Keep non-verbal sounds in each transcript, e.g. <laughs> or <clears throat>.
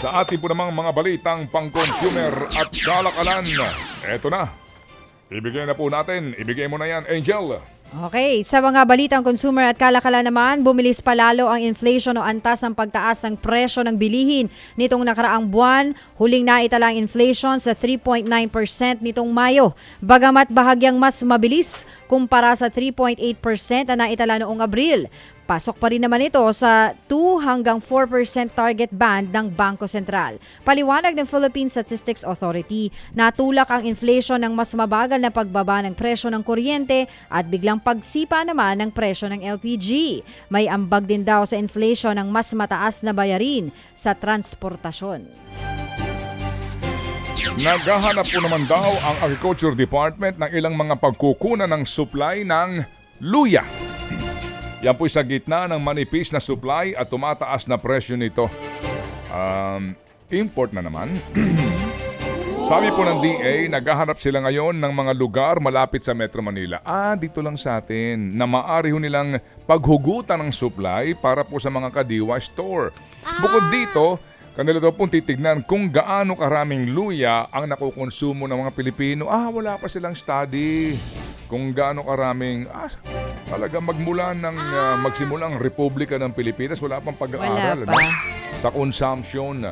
sa ating po namang mga balitang pang-consumer at kalakalan. Eto na. Ibigay na po natin. Ibigay mo na yan, Angel. Okay, sa mga balitang consumer at kalakala naman, bumilis palalo ang inflation o antas ng pagtaas ng presyo ng bilihin nitong nakaraang buwan. Huling naitala ang inflation sa 3.9% nitong Mayo. Bagamat bahagyang mas mabilis kumpara sa 3.8% na naitala noong Abril. Pasok pa rin naman ito sa 2 hanggang 4% target band ng Bangko Sentral. Paliwanag ng Philippine Statistics Authority, natulak ang inflation ng mas mabagal na pagbaba ng presyo ng kuryente at biglang pagsipa naman ng presyo ng LPG. May ambag din daw sa inflation ng mas mataas na bayarin sa transportasyon. Naghahanap po naman daw ang Agriculture Department ng ilang mga pagkukunan ng supply ng luya. Yan po'y sa gitna ng manipis na supply at tumataas na presyo nito. Um, import na naman. <clears throat> Sabi po ng DA, naghahanap sila ngayon ng mga lugar malapit sa Metro Manila. Ah, dito lang sa atin, na maaari ho nilang paghugutan ng supply para po sa mga kadiwa store. Bukod dito, kanila daw pong titignan kung gaano karaming luya ang nakukonsumo ng mga Pilipino. Ah, wala pa silang study. Kung gaano karaming, ah, talaga magmula ng, ah, magsimula ang Republika ng Pilipinas, wala pang pag-aaral. Wala pa. ano? Sa consumption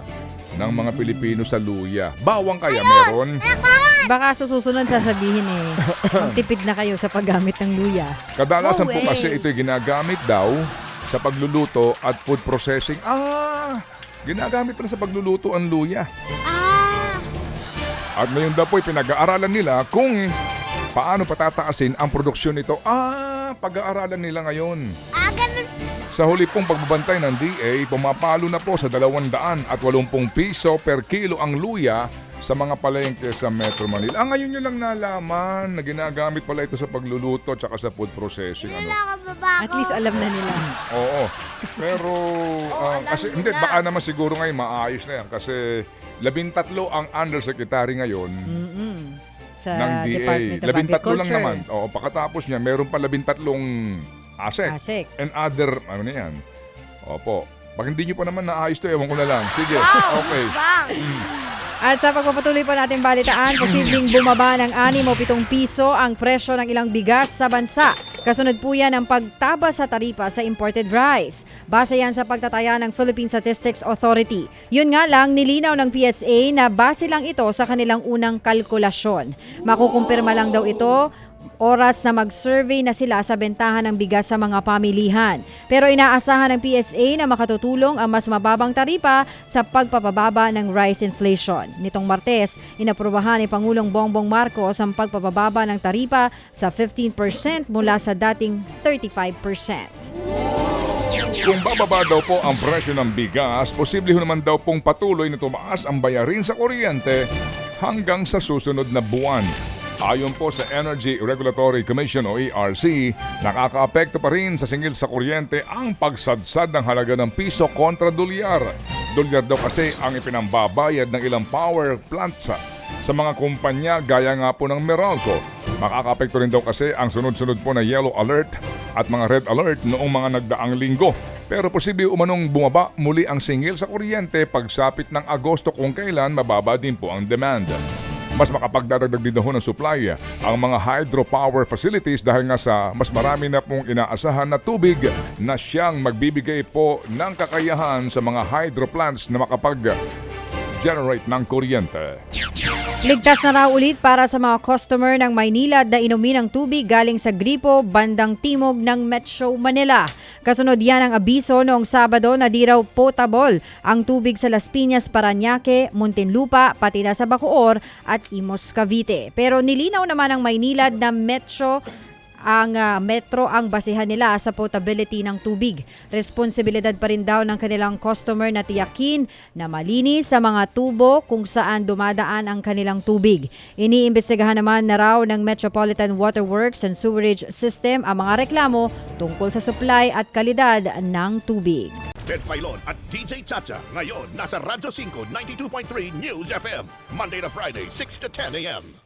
ng mga Pilipino sa luya. Bawang kaya meron? Baka sa susunod sasabihin eh, magtipid na kayo sa paggamit ng luya. Kadalasan No po kasi ito'y ginagamit daw sa pagluluto at food processing. Ah! Ginagamit pala sa pagluluto ang luya. Ah, At ngayon daw po'y pinag-aaralan nila kung paano patataasin ang produksyon nito. Ah! Pag-aaralan nila ngayon. ah, ganun. Sa huli pong pagbabantay ng DA, pumapalo na po sa 280 piso per kilo ang luya sa mga palengke sa Metro Manila. Ah, ngayon nyo lang nalaman na ginagamit pala ito sa pagluluto at sa food processing. Ano? Nakababa At least alam na nila. Oo. Pero, <laughs> ah, alam kasi, ko hindi, na. baka naman siguro ngayon maayos na yan. Kasi, labintatlo ang undersecretary ngayon Mm-mm. Sa ng DA. Department of Labintatlo lang Agriculture. naman. Oo, pagkatapos niya, meron pa labintatlong asset. Asik. And other, ano na yan? Opo. Pag hindi nyo pa naman naayos to, ewan ko na lang. Sige, Wow, okay. bang. At sa pagpapatuloy pa natin balitaan, posibleng bumaba ng 6 o 7 piso ang presyo ng ilang bigas sa bansa. Kasunod po yan ang pagtaba sa taripa sa imported rice. Base yan sa pagtataya ng Philippine Statistics Authority. Yun nga lang, nilinaw ng PSA na base lang ito sa kanilang unang kalkulasyon. Makukumpirma lang daw ito oras na mag-survey na sila sa bentahan ng bigas sa mga pamilihan. Pero inaasahan ng PSA na makatutulong ang mas mababang taripa sa pagpapababa ng rice inflation. Nitong Martes, inaprubahan ni Pangulong Bongbong Marcos ang pagpapababa ng taripa sa 15% mula sa dating 35%. Kung bababa daw po ang presyo ng bigas, posible ho naman daw pong patuloy na tumaas ang bayarin sa kuryente hanggang sa susunod na buwan. Ayon po sa Energy Regulatory Commission o ERC, nakakaapekto pa rin sa singil sa kuryente ang pagsadsad ng halaga ng piso kontra dolyar. Dolyar daw kasi ang ipinambabayad ng ilang power plants sa, mga kumpanya gaya nga po ng Meralco. Makakaapekto rin daw kasi ang sunod-sunod po na yellow alert at mga red alert noong mga nagdaang linggo. Pero posible umanong bumaba muli ang singil sa kuryente pagsapit ng Agosto kung kailan mababa din po ang demand. Mas makapagdaragdag din ho ng supply ang mga hydropower facilities dahil nga sa mas marami na pong inaasahan na tubig na siyang magbibigay po ng kakayahan sa mga hydro plants na makapag-generate ng kuryente. Ligtas na raw ulit para sa mga customer ng Maynila na inumin ng tubig galing sa gripo bandang timog ng Metro Manila. Kasunod yan ang abiso noong Sabado na di raw potable ang tubig sa Las Piñas, Paranaque, Muntinlupa, pati na sa Bacoor at Imos, Cavite. Pero nilinaw naman ng Maynila na Metro ang ah, metro ang basihan nila sa potability ng tubig. Responsibilidad pa rin daw ng kanilang customer na tiyakin na malinis sa mga tubo kung saan dumadaan ang kanilang tubig. Iniimbestigahan naman na raw ng Metropolitan Water Works and Sewerage System ang mga reklamo tungkol sa supply at kalidad ng tubig. Ted Filon at DJ Chacha. Ngayon, nasa Radyo 5, 92.3 News FM. Monday to Friday, 6 to 10 a.m.